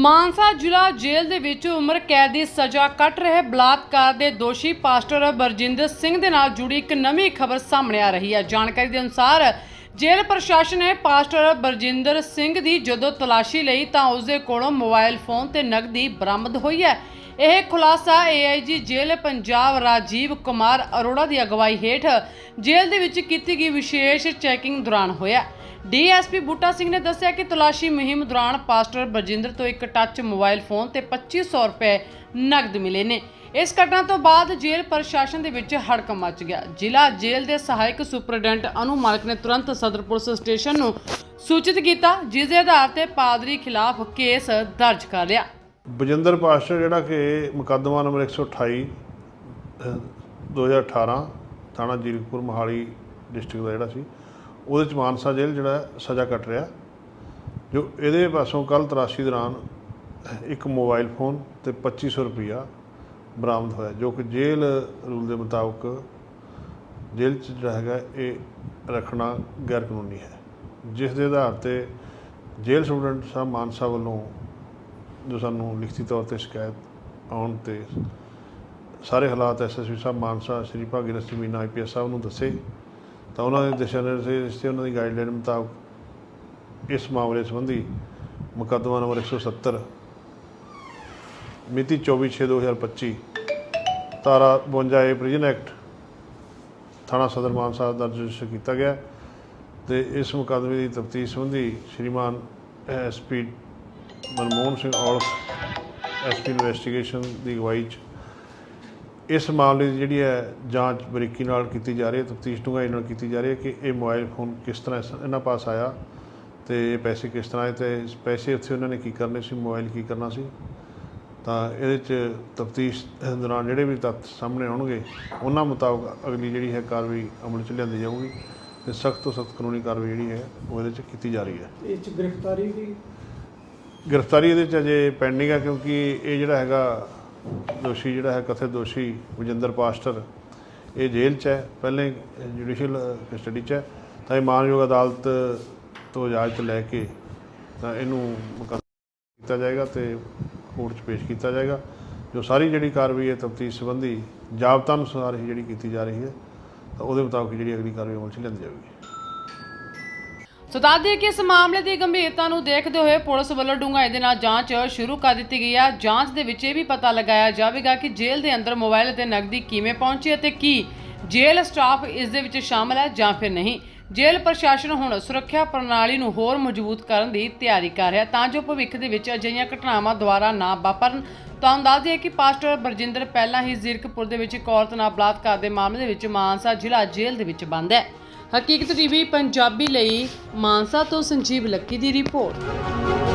ਮਾਨਸਾ ਜ਼ਿਲ੍ਹਾ ਜੇਲ੍ਹ ਦੇ ਵਿੱਚ ਉਮਰ ਕੈਦ ਦੀ ਸਜ਼ਾ ਕੱਟ ਰਹੇ ਬਲਾਤਕਾਰ ਦੇ ਦੋਸ਼ੀ ਪਾਸਟਰ ਬਰਜਿੰਦਰ ਸਿੰਘ ਦੇ ਨਾਲ ਜੁੜੀ ਇੱਕ ਨਵੀਂ ਖਬਰ ਸਾਹਮਣੇ ਆ ਰਹੀ ਹੈ। ਜਾਣਕਾਰੀ ਦੇ ਅਨੁਸਾਰ ਜੇਲ੍ਹ ਪ੍ਰਸ਼ਾਸਨ ਨੇ ਪਾਸਟਰ ਬਰਜਿੰਦਰ ਸਿੰਘ ਦੀ ਜਦੋਂ ਤਲਾਸ਼ੀ ਲਈ ਤਾਂ ਉਸ ਦੇ ਕੋਲੋਂ ਮੋਬਾਈਲ ਫੋਨ ਤੇ ਨਕਦੀ ਬਰਾਮਦ ਹੋਈ ਹੈ। ਇਹ ਖੁਲਾਸਾ ਏਆਈਜੀ ਜੇਲ੍ਹ ਪੰਜਾਬ ਰਾਜੀਵ ਕੁਮਾਰ ਅਰੋੜਾ ਦੀ ਅਗਵਾਈ ਹੇਠ ਜੇਲ੍ਹ ਦੇ ਵਿੱਚ ਕੀਤੀ ਗਈ ਵਿਸ਼ੇਸ਼ ਚੈਕਿੰਗ ਦੌਰਾਨ ਹੋਇਆ ਡੀਐਸਪੀ ਬੂਟਾ ਸਿੰਘ ਨੇ ਦੱਸਿਆ ਕਿ ਤਲਾਸ਼ੀ ਮੁਹਿੰਮ ਦੌਰਾਨ ਪਾਸਟਰ ਬਰਜਿੰਦਰ ਤੋਂ ਇੱਕ ਟੱਚ ਮੋਬਾਈਲ ਫੋਨ ਤੇ 2500 ਰੁਪਏ ਨਕਦ ਮਿਲੇ ਨੇ। ਇਸ ਘਟਨਾ ਤੋਂ ਬਾਅਦ ਜੇਲ੍ਹ ਪ੍ਰਸ਼ਾਸਨ ਦੇ ਵਿੱਚ ਹੜਕੰਪ ਮਚ ਗਿਆ। ਜ਼ਿਲ੍ਹਾ ਜੇਲ੍ਹ ਦੇ ਸਹਾਇਕ ਸੁਪਰਡੈਂਟ ਅਨੂ ਮਾਲਕ ਨੇ ਤੁਰੰਤ ਸਦਰ ਪੁਲਿਸ ਸਟੇਸ਼ਨ ਨੂੰ ਸੂਚਿਤ ਕੀਤਾ, ਜਿਸ ਦੇ ਆਧਾਰ ਤੇ ਪਾਦਰੀ ਖਿਲਾਫ ਕੇਸ ਦਰਜ ਕਰ ਲਿਆ। ਬਜਿੰਦਰ ਪਾਸਟਰ ਜਿਹੜਾ ਕਿ ਮੁਕੱਦਮਾ ਨੰਬਰ 128 ਅਹ, 2018 ਥਾਣਾ ਜੀਰਕਪੁਰ ਮੋਹਾਲੀ ਡਿਸਟ੍ਰਿਕਟ ਦਾ ਜਿਹੜਾ ਸੀ ਉਹਦੇ ਚ ਮਾਨਸਾ ਜੇਲ੍ਹ ਜਿਹੜਾ ਸਜ਼ਾ ਕੱਟ ਰਿਹਾ। ਜੋ ਇਹਦੇ ਪਾਸੋਂ ਕੱਲ ਤਰਾਸ਼ੀ ਦੌਰਾਨ ਇੱਕ ਮੋਬਾਈਲ ਫੋਨ ਤੇ 2500 ਰੁਪਈਆ ਬਰਾਮਦ ਹੋਇਆ ਜੋ ਕਿ ਜੇਲ੍ਹ ਰੂਲ ਦੇ ਮੁਤਾਬਕ ਜੇਲ੍ਹ 'ਚ ਜਿਹੜਾ ਹੈਗਾ ਇਹ ਰੱਖਣਾ ਗੈਰ ਕਾਨੂੰਨੀ ਹੈ। ਜਿਸ ਦੇ ਆਧਾਰ ਤੇ ਜੇਲ੍ਹ ਸਟੂਡੈਂਟ ਸਾਹਿਬ ਮਾਨਸਾ ਵੱਲੋਂ ਜੋ ਸਾਨੂੰ ਲਿਖਤੀ ਤੌਰ ਤੇ ਸ਼ਿਕਾਇਤ ਆਉਣ ਤੇ ਸਾਰੇ ਹਾਲਾਤ ਐਸਐਸਪੀ ਸਾਹਿਬ, ਮਾਨਸਾ, ਸ਼੍ਰੀ ਭਾਗੀਰਥ ਸਿੰਘ ਮੀਨਾ ਆਈਪੀਐਸ ਸਾਹਿਬ ਨੂੰ ਦੱਸੇ, ਤਾਂ ਉਹਨਾਂ ਦੇ ਦਿਸ਼ਾ ਨਿਰਦੇਸ਼ ਤੇ ਉਹਨਾਂ ਦੀ ਗਾਈਡਲਾਈਨ ਮੁਤਾਬਕ ਇਸ ਮਾਮਲੇ ਸੰਬੰਧੀ ਮੁਕੱਦਮਾ ਨੰਬਰ 170 ਮਿਤੀ 24/6/2025 ਧਾਰਾ 52 ਏ ਪ੍ਰਿਜ਼ਨ ਐਕਟ, ਥਾਣਾ ਸਦਰ ਮਾਨਸਾ ਦਰਜ ਰਜਿਸਟਰ ਕੀਤਾ ਗਿਆ ਤੇ ਇਸ ਮੁਕੱਦਮੇ ਦੀ ਤਫਤੀਸ਼ ਸੰਬੰਧੀ ਸ਼੍ਰੀਮਾਨ SP Manmohan Singh Aulakh SP investigation ਦੀ ਅਗਵਾਈ 'ਚ। ਇਸ ਮਾਮਲੇ ਦੀ ਜਿਹੜੀ ਹੈ ਜਾਂਚ ਬਰੀਕੀ ਨਾਲ ਕੀਤੀ ਜਾ ਰਹੀ ਹੈ, ਤਫਤੀਸ਼ ਡੂੰਘਾਈ ਨਾਲ ਕੀਤੀ ਜਾ ਰਹੀ ਹੈ ਕਿ ਇਹ ਮੋਬਾਈਲ ਫੋਨ ਕਿਸ ਤਰ੍ਹਾਂ ਇਹਨਾਂ ਪਾਸ ਆਇਆ ਤੇ ਇਹ ਪੈਸੇ ਕਿਸ ਤਰ੍ਹਾਂ ਆਏ ਤੇ ਪੈਸੇ ਉੱਥੇ ਉਹਨਾਂ ਨੇ ਕੀ ਕਰਨੇ ਸੀ, ਮੋਬਾਈਲ ਕੀ ਕਰਨਾ ਸੀ। ਤਾਂ ਇਹਦੇ 'ਚ ਤਫਤੀਸ਼ ਦੌਰਾਨ ਜਿਹੜੇ ਵੀ ਤੱਥ ਸਾਹਮਣੇ ਆਉਣਗੇ, ਉਹਨਾਂ ਮੁਤਾਬਕ ਅਗਲੀ ਜਿਹੜੀ ਹੈ ਕਾਰਵਾਈ ਅਮਲ 'ਚ ਲਿਆਂਦੀ ਜਾਊਗੀ ਤੇ ਸਖਤ ਤੋਂ ਸਖਤ ਕਾਨੂੰਨੀ ਕਾਰਵਾਈ ਜਿਹੜੀ ਹੈ ਉਹ ਇਹਦੇ 'ਚ ਕੀਤੀ ਜਾ ਰਹੀ ਹੈ। ਇਹ ਚ ਗ੍ਰਿਫਤਾਰੀ ਦੀ ਗ੍ਰਿਫਤਾਰੀ ਇਹਦੇ 'ਚ ਅਜੇ ਪੈਂਡਿੰਗ ਹੈ ਕਿਉਂਕਿ ਇਹ ਜਿਹੜਾ ਹੈਗਾ ਦੋਸ਼ੀ, ਜਿਹੜਾ ਹੈ ਕਥਿਤ ਦੋਸ਼ੀ ਵਜਿੰਦਰ ਪਾਸਟਰ, ਇਹ ਜੇਲ੍ਹ 'ਚ ਹੈ, ਪਹਿਲੇ ਜੁਡੀਸ਼ੀਅਲ ਕਸਟਡੀ 'ਚ ਹੈ। ਤਾਂ ਇਹ ਮਾਨਯੋਗ ਅਦਾਲਤ ਤੋਂ ਇਜਾਜ਼ਤ ਲੈ ਕੇ ਤਾਂ ਇਹਨੂੰ ਮੁਕੱਦਮਾ ਕੀਤਾ ਜਾਏਗਾ ਤੇ ਕੋਰਟ 'ਚ ਪੇਸ਼ ਕੀਤਾ ਜਾਏਗਾ। ਜੋ ਸਾਰੀ ਜਿਹੜੀ ਕਾਰਵਾਈ ਹੈ ਤਫਤੀਸ਼ ਸੰਬੰਧੀ ਜਾਬਤਾ ਅਨੁਸਾਰ ਹੀ ਜਿਹੜੀ ਕੀਤੀ ਜਾ ਰਹੀ ਹੈ, ਤਾਂ ਉਹਦੇ ਮੁਤਾਬਕ ਜਿਹੜੀ ਅਗਲੀ ਕਾਰਵਾਈ ਅਮਲ 'ਚ ਲਿਆਂਦੀ ਜਾਵੇਗੀ। ਸੋ ਦੱਸ ਦਈਏ ਕਿ ਇਸ ਮਾਮਲੇ ਦੀ ਗੰਭੀਰਤਾ ਨੂੰ ਦੇਖਦੇ ਹੋਏ ਪੁਲਿਸ ਵੱਲੋਂ ਡੂੰਘਾਈ ਦੇ ਨਾਲ ਜਾਂਚ ਸ਼ੁਰੂ ਕਰ ਦਿੱਤੀ ਗਈ ਹੈ। ਜਾਂਚ ਦੇ ਵਿੱਚ ਇਹ ਵੀ ਪਤਾ ਲਗਾਇਆ ਜਾਵੇਗਾ ਕਿ ਜੇਲ੍ਹ ਦੇ ਅੰਦਰ ਮੋਬਾਈਲ ਅਤੇ ਨਕਦੀ ਕਿਵੇਂ ਪਹੁੰਚੀ ਅਤੇ ਕੀ ਜੇਲ੍ਹ ਸਟਾਫ ਇਸ ਦੇ ਵਿੱਚ ਸ਼ਾਮਲ ਹੈ ਜਾਂ ਫਿਰ ਨਹੀਂ। ਜੇਲ੍ਹ ਪ੍ਰਸ਼ਾਸਨ ਹੁਣ ਸੁਰੱਖਿਆ ਪ੍ਰਣਾਲੀ ਨੂੰ ਹੋਰ ਮਜ਼ਬੂਤ ਕਰਨ ਦੀ ਤਿਆਰੀ ਕਰ ਰਿਹਾ ਤਾਂ ਜੋ ਭਵਿੱਖ ਦੇ ਵਿੱਚ ਅਜਿਹੀਆਂ ਘਟਨਾਵਾਂ ਦੁਬਾਰਾ ਨਾ ਵਾਪਰਨ, ਤੁਹਾਨੂੰ ਦੱਸ ਦਈਏ ਕਿ ਪਾਸਟਰ ਬਰਜਿੰਦਰ ਪਹਿਲਾਂ ਹੀ ਜ਼ੀਰਕਪੁਰ ਦੇ ਵਿੱਚ ਇੱਕ ਔਰਤ ਨਾਲ ਬਲਾਤਕਾਰ ਦੇ ਮਾਮਲੇ ਦੇ ਵਿੱਚ ਮਾਨਸਾ ਜ਼ਿਲ੍ਹਾ ਜੇਲ੍ਹ ਦੇ ਵਿੱਚ ਬੰਦ ਹੈ। ਹਕੀਕਤ ਟੀਵੀ ਪੰਜਾਬੀ ਲਈ ਮਾਨਸਾ ਤੋਂ ਸੰਜੀਵ ਲੱਕੀ ਦੀ ਰਿਪੋਰਟ।